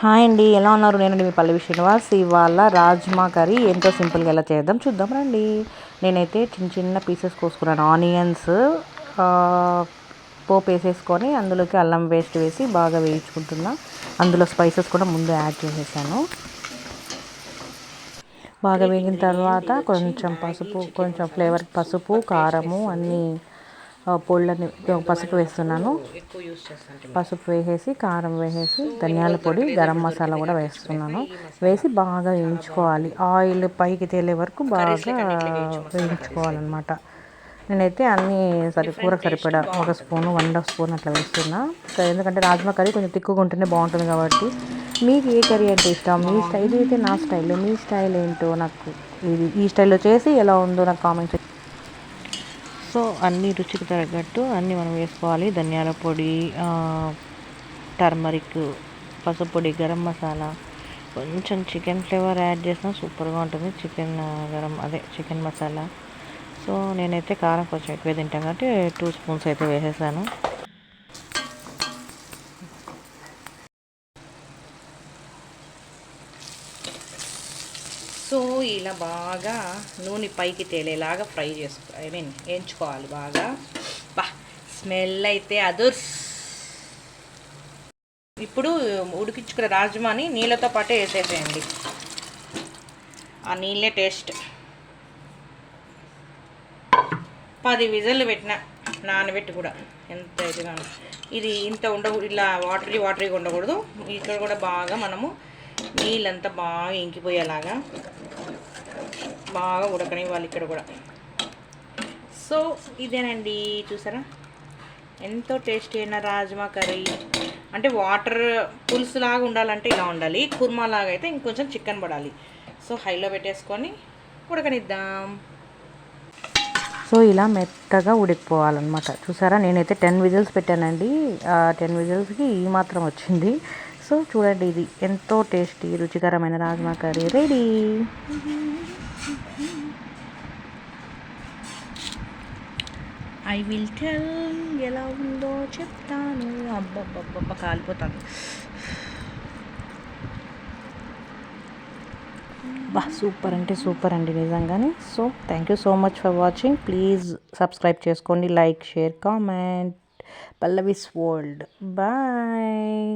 Hi అండి ఎలా ఉన్నారు? నేను మీ పల్లవి శ్రీనివాస్. ఇవాళ రాజ్మా కర్రీ ఎంతో సింపుల్గా ఎలా చేద్దాం చూద్దాం రండి. నేనైతే చిన్న చిన్న పీసెస్ కోసుకున్నాను. ఆనియన్స్ పోపు వేసేసుకొని అందులోకి అల్లం పేస్ట్ వేసి బాగా వేయించుకుంటున్నా. అందులో స్పైసెస్ కూడా ముందు యాడ్ చేసేసాను. బాగా వేగిన తర్వాత కొంచెం పసుపు కొంచెం ఫ్లేవర్ పసుపు కారము అన్నీ పొళ్ళని పసుపు వేస్తున్నాను. పసుపు వేసేసి కారం వేసేసి ధనియాల పొడి గరం మసాలా కూడా వేస్తున్నాను. వేసి బాగా వేయించుకోవాలి. ఆయిల్ పైకి తేలే వరకు బాగా వేయించుకోవాలన్నమాట. నేనైతే అన్నీ సరి కూరకు సరిపడా ఒక స్పూను వన్ హాఫ్ స్పూన్ అట్లా వేస్తున్నా. ఎందుకంటే రాజ్మా కర్రీ కొంచెం తిక్కుగా ఉంటేనే బాగుంటుంది కాబట్టి. మీకు ఏ కర్రీ అంటే ఇష్టం? మీ స్టైల్ అయితే నా స్టైల్. మీ స్టైల్ ఏంటో నాకు ఇది ఈ స్టైల్లో చేసి ఎలా ఉందో నాకు కామెంట్స్ సో అన్ని రుచికి తగ్గట్టు అన్నీ మనం వేసుకోవాలి. ధనియాల పొడి టర్మరిక్ పసుపు పొడి గరం మసాలా. కొంచెం చికెన్ ఫ్లేవర్ యాడ్ చేసినా సూపర్గా ఉంటుంది. చికెన్ గరం అదే చికెన్ మసాలా. సో నేనైతే కారం కొంచెం ఎక్కువ తింటాను కాబట్టి టూ స్పూన్స్ అయితే వేసేసాను. సో ఇలా బాగా నూనె పైకి తేలేలాగా ఫ్రై చేసుకో ఐ మీన్ వేయించుకోవాలి బాగా. బా స్మెల్ అయితే అదుర్స్. ఇప్పుడు ఉడికించుకున్న రాజ్మాని నీళ్ళతో పాటే వేసేసేయండి. ఆ నీళ్ళే టేస్ట్. పది విజల్లు పెట్టిన నానబెట్టి కూడా ఎంత ఇదిగా ఇది ఇంత ఉండకూడదు ఇలా వాటరీ వాటరీగా ఉండకూడదు. ఇక్కడ కూడా బాగా మనము నీళ్ళంతా బాగా ఇంకిపోయేలాగా బాగా ఉడకనివ్వాలి ఇక్కడ కూడా. సో ఇదేనండి చూసారా? ఎంతో టేస్టీ అయిన రాజ్మా కర్రీ. అంటే వాటర్ పులుసు లాగా ఉండాలంటే ఇలా ఉండాలి కుర్మా లాగా అయితే ఇంకొంచెం చికెన్ పడాలి. సో హైలో పెట్టేసుకొని ఉడకనిద్దాం. సో ఇలా మెత్తగా ఉడికిపోవాలన్నమాట. చూసారా? నేనైతే టెన్ విజిల్స్ పెట్టానండి. టెన్ విజిల్స్కి ఈ మాత్రం వచ్చింది. సో చూడండి ఇది ఎంతో టేస్టీ రుచికరమైన rajma curry. Ready I will tell ఎలా ఉందో చెప్తాను. అబ్బబ్బబ్బబ్బ కాలిపోతాను. బా సూపర్ అంటే సూపర్ అండి నిజంగానే. So thank you so much for watching please subscribe చేసుకోండి like share comment Pallavi's world bye